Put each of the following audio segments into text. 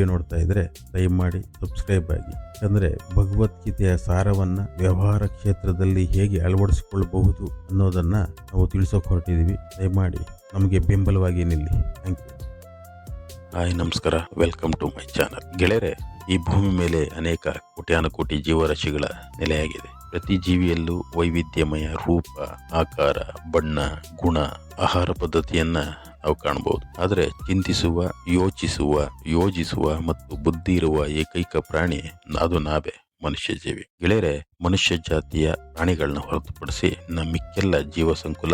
Video ನೋಡ್ತಾ ಇದ್ರೆ ಮಾಡಿ ಸಬ್ಸ್ಕ್ರೈಬ್ ಆಗಿ. ಯಾಕಂದ್ರೆ ಭಗವದ್ಗೀತೆಯ ಸಾರವನ್ನ ವ್ಯವಹಾರ ಕ್ಷೇತ್ರದಲ್ಲಿ ಹೇಗೆ ಅಳವಡಿಸಿಕೊಳ್ಳಬಹುದು ಅನ್ನೋದನ್ನ ನಾವು ತಿಳಿಸೋಕೆ ಹೊರಟಿದೀವಿ. ದಯಮಾಡಿ ನಮಗೆ ಬೆಂಬಲವಾಗಿ ನಿಲ್ಲಿ. ಥ್ಯಾಂಕ್ ಯು ಹಾಯ್, ನಮಸ್ಕಾರ. ವೆಲ್ಕಮ್ ಟು ಮೈ ಚಾನಲ್ ಗೆಳೆಯರೆ, ಈ ಭೂಮಿ ಮೇಲೆ ಅನೇಕ ಕೋಟ್ಯಾನುಕೋಟಿ ಜೀವರಾಶಿಗಳ ನೆಲೆಯಾಗಿದೆ. ಪ್ರತಿ ಜೀವಿಯಲ್ಲೂ ವೈವಿಧ್ಯಮಯ ರೂಪ, ಆಕಾರ, ಬಣ್ಣ, ಗುಣ, ಆಹಾರ ಪದ್ಧತಿಯನ್ನ ನಾವು ಕಾಣಬಹುದು. ಆದರೆ ಚಿಂತಿಸುವ, ಯೋಚಿಸುವ, ಯೋಜಿಸುವ ಮತ್ತು ಬುದ್ಧಿ ಇರುವ ಏಕೈಕ ಪ್ರಾಣಿ ಅದು ನಾವೇ, ಮನುಷ್ಯ ಜೀವಿ. ಗೆಳೆಯರೆ, ಮನುಷ್ಯ ಜಾತಿಯ ಪ್ರಾಣಿಗಳನ್ನ ಹೊರತುಪಡಿಸಿ ನಮ್ಮಿಕ್ಕೆಲ್ಲ ಜೀವ ಸಂಕುಲ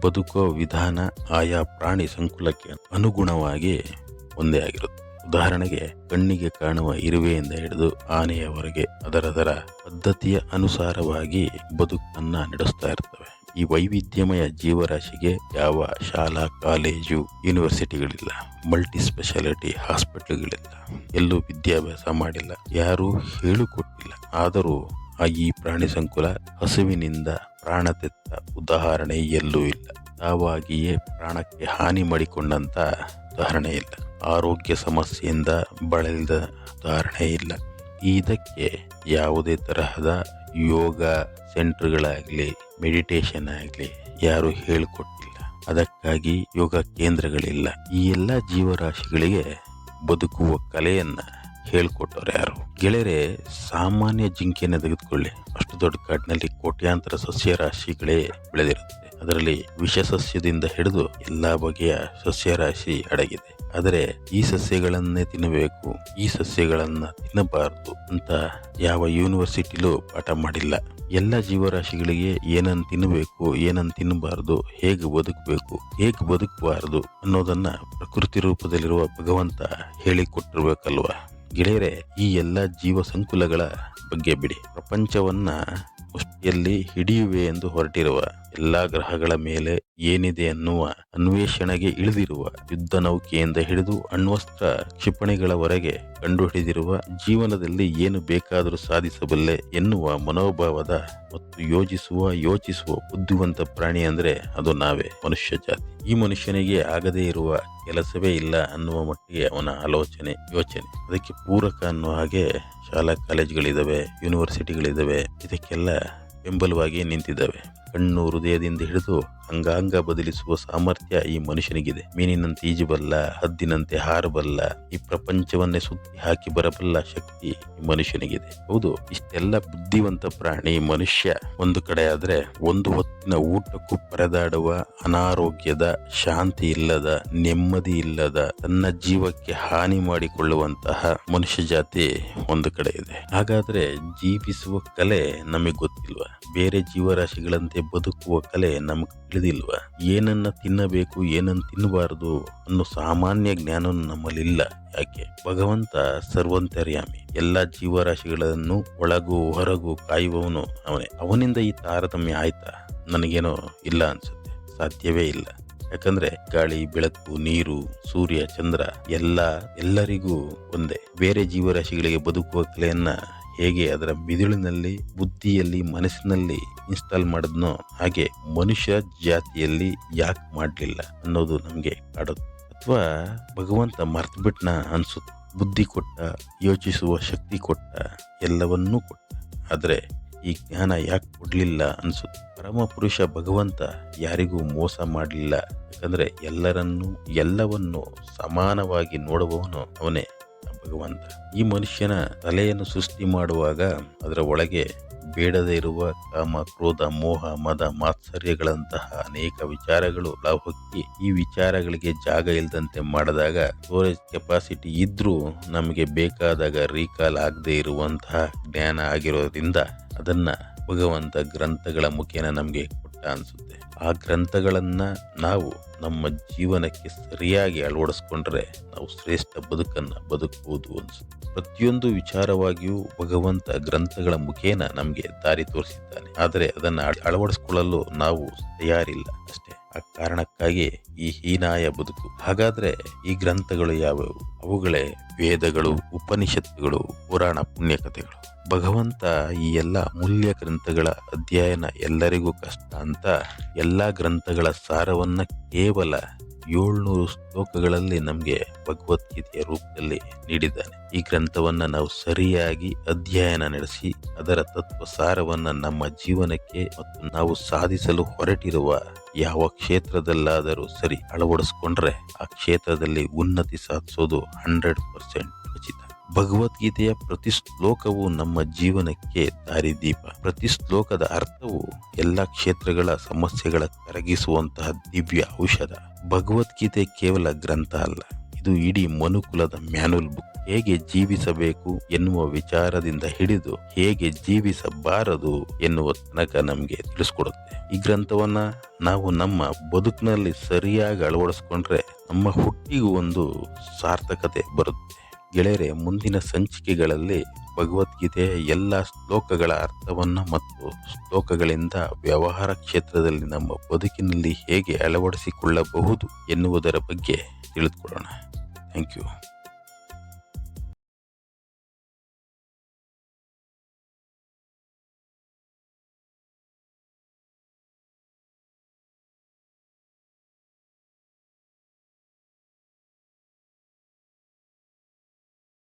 ಬದುಕೋ ವಿಧಾನ ಆಯಾ ಪ್ರಾಣಿ ಸಂಕುಲಕ್ಕೆ ಅನುಗುಣವಾಗಿ ಒಂದೇ ಆಗಿರುತ್ತೆ ಉದಾಹರಣೆಗೆ, ಕಣ್ಣಿಗೆ ಕಾಣುವ ಇರುವೆಯಿಂದ ಹಿಡಿದು ಆನೆಯವರೆಗೆ ಅದರದರ ಪದ್ಧತಿಯ ಅನುಸಾರವಾಗಿ ಬದುಕನ್ನ ನಡೆಸ್ತಾ ಇರ್ತವೆ. ಈ ವೈವಿಧ್ಯಮಯ ಜೀವರಾಶಿಗೆ ಯಾವ ಶಾಲಾ, ಕಾಲೇಜು, ಯೂನಿವರ್ಸಿಟಿಗಳಿಲ್ಲ ಮಲ್ಟಿ ಸ್ಪೆಷಾಲಿಟಿ ಹಾಸ್ಪಿಟ್ಲ್ಗಳಿಲ್ಲ, ಎಲ್ಲೂ ವಿದ್ಯಾಭ್ಯಾಸ ಮಾಡಿಲ್ಲ, ಯಾರೂ ಹೇಳಿಕೊಟ್ಟಿಲ್ಲ. ಆದರೂ ಆ ಈ ಪ್ರಾಣಿ ಸಂಕುಲ ಹಸುವಿನಿಂದ ಪ್ರಾಣ ತೆತ್ತ ಉದಾಹರಣೆ ಎಲ್ಲೂ ಇಲ್ಲ. ತಾವಾಗಿಯೇ ಪ್ರಾಣಕ್ಕೆ ಹಾನಿ ಮಾಡಿಕೊಂಡಂತ ಉದಾಹರಣೆ ಇಲ್ಲ. ಆರೋಗ್ಯ ಸಮಸ್ಯೆಯಿಂದ ಬಳಲಿದ ಉದಾಹರಣೆ ಇಲ್ಲ. ಇದಕ್ಕೆ ಯಾವುದೇ ತರಹದ ಯೋಗ ಸೆಂಟರ್ಗಳಾಗಲಿ ಮೆಡಿಟೇಷನ್ ಆಗಲಿ ಯಾರು ಹೇಳಿಕೊಟ್ಟಿಲ್ಲ. ಅದಕ್ಕಾಗಿ ಯೋಗ ಕೇಂದ್ರಗಳಿಲ್ಲ. ಈ ಎಲ್ಲ ಜೀವರಾಶಿಗಳಿಗೆ ಬದುಕುವ ಕಲೆಯನ್ನ ಹೇಳ್ಕೊಟ್ಟವ್ರು ಯಾರು? ಗೆಳೆಯರೆ, ಸಾಮಾನ್ಯ ಜಿಂಕೆಯನ್ನು ತೆಗೆದುಕೊಳ್ಳಿ. ಅಷ್ಟು ದೊಡ್ಡ ಕಾಡಿನಲ್ಲಿ ಕೋಟ್ಯಾಂತರ ಸಸ್ಯರಾಶಿಗಳೇ ಬೆಳೆದಿರುತ್ತೆ ಅದರಲ್ಲಿ ವಿಷ ಸಸ್ಯದಿಂದ ಹಿಡಿದು ಎಲ್ಲಾ ಬಗೆಯ ಸಸ್ಯರಾಶಿ ಅಡಗಿದೆ. ಆದರೆ ಈ ಸಸ್ಯಗಳನ್ನೇ ತಿನ್ನಬೇಕು, ಈ ಸಸ್ಯಗಳನ್ನ ತಿನ್ನಬಾರದು ಅಂತ ಯಾವ ಯೂನಿವರ್ಸಿಟಿಲೂ ಪಾಠ ಮಾಡಿಲ್ಲ. ಎಲ್ಲ ಜೀವರಾಶಿಗಳಿಗೆ ಏನನ್ನು ತಿನ್ನಬೇಕು ಏನನ್ನು ತಿನ್ನಬಾರದು, ಹೇಗೆ ಬದುಕಬೇಕು, ಹೇಗೆ ಬದುಕಬಾರದು ಅನ್ನೋದನ್ನ ಪ್ರಕೃತಿ ರೂಪದಲ್ಲಿರುವ ಭಗವಂತ ಹೇಳಿಕೊಟ್ಟಿರ್ಬೇಕಲ್ವಾ? ಗೆಳೆಯರೆ, ಈ ಎಲ್ಲ ಜೀವ ಸಂಕುಲಗಳ ಬಗ್ಗೆ ಬಿಡಿ. ಪ್ರಪಂಚವನ್ನ ಮುಷ್ಟಿಯಲ್ಲಿ ಹಿಡಿಯುವೆ ಎಂದು ಹೊರಟಿರುವ ಎಲ್ಲಾ ಗ್ರಹಗಳ ಮೇಲೆ ಏನಿದೆ ಅನ್ನುವ ಅನ್ವೇಷಣೆಗೆ ಇಳಿದಿರುವ ಯುದ್ಧ ನೌಕೆಯಿಂದ ಹಿಡಿದು ಅಣ್ವಸ್ತ್ರ ಕ್ಷಿಪಣಿಗಳವರೆಗೆ ಕಂಡುಹಿಡಿದಿರುವ ಜೀವನದಲ್ಲಿ ಏನು ಬೇಕಾದರೂ ಸಾಧಿಸಬಲ್ಲೆ ಎನ್ನುವ ಮನೋಭಾವದ ಮತ್ತು ಯೋಜಿಸುವ ಯೋಚಿಸುವ ಬುದ್ಧಿವಂತ ಪ್ರಾಣಿ ಅಂದ್ರೆ ಅದು ನಾವೇ, ಮನುಷ್ಯ ಜಾತಿ. ಈ ಮನುಷ್ಯನಿಗೆ ಆಗದೇ ಇರುವ ಕೆಲಸವೇ ಇಲ್ಲ ಅನ್ನುವ ಮಟ್ಟಿಗೆ ಅವನ ಆಲೋಚನೆ, ಯೋಚನೆ. ಅದಕ್ಕೆ ಪೂರಕ ಅನ್ನುವ ಹಾಗೆ ಶಾಲಾ, ಕಾಲೇಜುಗಳಿದಾವೆ ಯೂನಿವರ್ಸಿಟಿಗಳಿದಾವೆ ಇದಕ್ಕೆಲ್ಲ ಬೆಂಬಲವಾಗಿ ನಿಂತಿದ್ದಾವೆ. ಕಣ್ಣು ಹೃದಯದಿಂದ ಹಿಡಿದು ಅಂಗಾಂಗ ಬದಲಿಸುವ ಸಾಮರ್ಥ್ಯ ಈ ಮನುಷ್ಯನಿಗಿದೆ. ಮೀನಿನಂತೆ ಈಜಬಲ್ಲ ಹದ್ದಿನಂತೆ ಹಾರಬಲ್ಲ ಈ ಪ್ರಪಂಚವನ್ನೇ ಸುತ್ತಿ ಹಾಕಿ ಬರಬಲ್ಲ ಶಕ್ತಿ ಈ ಮನುಷ್ಯನಿಗಿದೆ. ಹೌದು, ಇಷ್ಟೆಲ್ಲ ಬುದ್ಧಿವಂತ ಪ್ರಾಣಿ ಮನುಷ್ಯ ಒಂದು ಕಡೆ ಆದ್ರೆ ಒಂದು ಹೊತ್ತಿನ ಊಟಕ್ಕೂ ಪರದಾಡುವ ಅನಾರೋಗ್ಯದ, ಶಾಂತಿ ಇಲ್ಲದ, ನೆಮ್ಮದಿ ಇಲ್ಲದ, ತನ್ನ ಜೀವಕ್ಕೆ ಹಾನಿ ಮಾಡಿಕೊಳ್ಳುವಂತಹ ಮನುಷ್ಯ ಜಾತಿ ಒಂದು ಕಡೆ ಇದೆ. ಹಾಗಾದ್ರೆ ಜೀವಿಸುವ ಕಲೆ ನಮಗೆ ಗೊತ್ತಿಲ್ವಾ? ಬೇರೆ ಜೀವರಾಶಿಗಳಂತೆ ಬದುಕುವ ಕಲೆ ನಮಗೆ ತಿಳಿದಿಲ್ವಾ? ಏನನ್ನ ತಿನ್ನಬೇಕು, ಏನನ್ನ ತಿನ್ನಬಾರದು ಅನ್ನೋ ಸಾಮಾನ್ಯ ಜ್ಞಾನ ನಮ್ಮಲ್ಲಿಲ್ಲ. ಯಾಕೆ? ಭಗವಂತ ಸರ್ವಂತರ್ಯಾಮಿ. ಎಲ್ಲ ಜೀವರಾಶಿಗಳನ್ನು ಒಳಗು, ಹೊರಗು ಕಾಯುವವನು ಅವನೇ. ಅವನಿಂದ ಈ ತಾರತಮ್ಯ ಆಯ್ತಾ? ನನಗೇನೋ ಇಲ್ಲ ಅನ್ಸುತ್ತೆ. ಸಾಧ್ಯವೇ ಇಲ್ಲ. ಯಾಕಂದ್ರೆ ಗಾಳಿ, ಬೆಳಕು, ನೀರು, ಸೂರ್ಯ, ಚಂದ್ರ ಎಲ್ಲ ಎಲ್ಲರಿಗೂ ಒಂದೇ. ಬೇರೆ ಜೀವರಾಶಿಗಳಿಗೆ ಬದುಕುವ ಕಲೆಯನ್ನ ಹೇಗೆ ಅದರ ಮಿದುಳಿನಲ್ಲಿ ಬುದ್ಧಿಯಲ್ಲಿ, ಮನಸ್ಸಿನಲ್ಲಿ ಇನ್ಸ್ಟಾಲ್ ಮಾಡಿದ್ನೋ ಹಾಗೆ ಮನುಷ್ಯ ಜಾತಿಯಲ್ಲಿ ಯಾಕೆ ಮಾಡಲಿಲ್ಲ ಅನ್ನೋದು ನಮಗೆ ಕಾಡುತ್ತೆ. ಅಥವಾ ಭಗವಂತ ಮರ್ತು ಬಿಟ್ನ ಅನ್ಸುತ್ತೆ. ಬುದ್ಧಿ ಕೊಟ್ಟ, ಯೋಚಿಸುವ ಶಕ್ತಿ ಕೊಟ್ಟ, ಎಲ್ಲವನ್ನೂ ಕೊಟ್ಟ. ಆದರೆ ಈ ಜ್ಞಾನ ಯಾಕೆ ಕೊಡಲಿಲ್ಲ ಅನ್ಸುತ್ತೆ. ಪರಮ ಪುರುಷ ಭಗವಂತ ಯಾರಿಗೂ ಮೋಸ ಮಾಡಲಿಲ್ಲ. ಯಾಕಂದ್ರೆ ಎಲ್ಲರನ್ನೂ, ಎಲ್ಲವನ್ನು ಸಮಾನವಾಗಿ ನೋಡುವವನು ಅವನೇ. ಭಗವಂತ. ಈ ಮನುಷ್ಯನ ತಲೆಯನ್ನು ಸೃಷ್ಟಿ ಮಾಡುವಾಗ ಅದರ ಒಳಗೆ ಬೇಡದೇ ಇರುವ ಕಾಮ, ಕ್ರೋಧ, ಮೋಹ, ಮದ, ಮಾತ್ಸರ್ಯಗಳಂತಹ ಅನೇಕ ವಿಚಾರಗಳು ಲಾಭಕ್ಕೆ ಈ ವಿಚಾರಗಳಿಗೆ ಜಾಗ ಇಲ್ಲದಂತೆ ಮಾಡಿದಾಗ ಸ್ಟೋರೇಜ್ ಕೆಪಾಸಿಟಿ ಇದ್ರೂ ನಮಗೆ ಬೇಕಾದಾಗ ರೀಕಾಲ್ ಆಗದೆ ಇರುವಂತಹ ಜ್ಞಾನ ಆಗಿರೋದ್ರಿಂದ ಅದನ್ನ ಭಗವಂತ ಗ್ರಂಥಗಳ ಮುಖೇನ ನಮಗೆ ಕೊಟ್ಟ ಅನ್ಸುತ್ತೆ. ಆ ಗ್ರಂಥಗಳನ್ನು ನಾವು ನಮ್ಮ ಜೀವನಕ್ಕೆ ಸರಿಯಾಗಿ ಅಳವಡಿಸ್ಕೊಂಡ್ರೆ ನಾವು ಶ್ರೇಷ್ಠ ಬದುಕನ್ನು ಬದುಕಬಹುದು ಅನ್ಸುತ್ತೆ. ಪ್ರತಿಯೊಂದು ವಿಚಾರವಾಗಿಯೂ ಭಗವಂತ ಗ್ರಂಥಗಳ ಮುಖೇನ ನಮಗೆ ದಾರಿ ತೋರಿಸಿದ್ದಾನೆ. ಆದರೆ ಅದನ್ನು ಅಳ- ಅಳವಡಿಸ್ಕೊಳ್ಳಲು ನಾವು ತಯಾರಿಲ್ಲ. ಆ ಕಾರಣಕ್ಕಾಗಿ ಈ ಹೀನಾಯ ಬದುಕು. ಹಾಗಾದ್ರೆ ಈ ಗ್ರಂಥಗಳು ಯಾವುವು? ಅವುಗಳೇ ವೇದಗಳು, ಉಪನಿಷತ್ತುಗಳು, ಪುರಾಣ ಪುಣ್ಯಕಥೆಗಳು. ಭಗವಂತ ಈ ಎಲ್ಲ ಮೂಲ್ಯ ಗ್ರಂಥಗಳ ಅಧ್ಯಯನ ಎಲ್ಲರಿಗೂ ಕಷ್ಟ ಅಂತ ಎಲ್ಲಾ ಗ್ರಂಥಗಳ ಸಾರವನ್ನ ಕೇವಲ ಏಳ್ನೂರು ಶ್ಲೋಕಗಳಲ್ಲಿ ನಮಗೆ ಭಗವದ್ಗೀತೆಯ ರೂಪದಲ್ಲಿ ನೀಡಿದ್ದಾನೆ. ಈ ಗ್ರಂಥವನ್ನು ನಾವು ಸರಿಯಾಗಿ ಅಧ್ಯಯನ ನಡೆಸಿ, ಅದರ ತತ್ವ ಸಾರವನ್ನು ನಮ್ಮ ಜೀವನಕ್ಕೆ ಮತ್ತು ನಾವು ಸಾಧಿಸಲು ಹೊರಟಿರುವ ಯಾವ ಕ್ಷೇತ್ರದಲ್ಲಾದರೂ ಸರಿ ಅಳವಡಿಸ್ಕೊಂಡ್ರೆ, ಆ ಕ್ಷೇತ್ರದಲ್ಲಿ ಉನ್ನತಿ ಸಾಧಿಸೋದು ಹಂಡ್ರೆಡ್ ಪರ್ಸೆಂಟ್ ಖಚಿತ ಭಗವದ್ಗೀತೆಯ ಪ್ರತಿ ಶ್ಲೋಕವು ನಮ್ಮ ಜೀವನಕ್ಕೆ ದಾರಿದೀಪ. ಪ್ರತಿ ಶ್ಲೋಕದ ಅರ್ಥವು ಎಲ್ಲ ಕ್ಷೇತ್ರಗಳ ಸಮಸ್ಯೆಗಳ ಕರಗಿಸುವಂತಹ ದಿವ್ಯ ಔಷಧ. ಭಗವದ್ಗೀತೆ ಕೇವಲ ಗ್ರಂಥ ಅಲ್ಲ, ಇದು ಇಡೀ ಮನುಕುಲದ ಮ್ಯಾನುವಲ್ ಬುಕ್. ಹೇಗೆ ಜೀವಿಸಬೇಕು ಎನ್ನುವ ವಿಚಾರದಿಂದ ಹಿಡಿದು ಹೇಗೆ ಜೀವಿಸಬಾರದು ಎನ್ನುವ ತನಕ ನಮಗೆ ತಿಳಿಸ್ಕೊಡುತ್ತೆ. ಈ ಗ್ರಂಥವನ್ನ ನಾವು ನಮ್ಮ ಬದುಕಿನಲ್ಲಿ ಸರಿಯಾಗಿ ಅಳವಡಿಸ್ಕೊಂಡ್ರೆ ನಮ್ಮ ಹುಟ್ಟಿಗೂ ಒಂದು ಸಾರ್ಥಕತೆ ಬರುತ್ತೆ. ಗೆಳೆಯರೆ, ಮುಂದಿನ ಸಂಚಿಕೆಗಳಲ್ಲಿ ಭಗವದ್ಗೀತೆಯ ಎಲ್ಲ ಶ್ಲೋಕಗಳ ಅರ್ಥವನ್ನು ಮತ್ತು ಶ್ಲೋಕಗಳಿಂದ ವ್ಯವಹಾರ ಕ್ಷೇತ್ರದಲ್ಲಿ ನಮ್ಮ ಬದುಕಿನಲ್ಲಿ ಹೇಗೆ ಅಳವಡಿಸಿಕೊಳ್ಳಬಹುದು ಎನ್ನುವುದರ ಬಗ್ಗೆ ತಿಳಿದುಕೊಳ್ಳೋಣ. Thank you.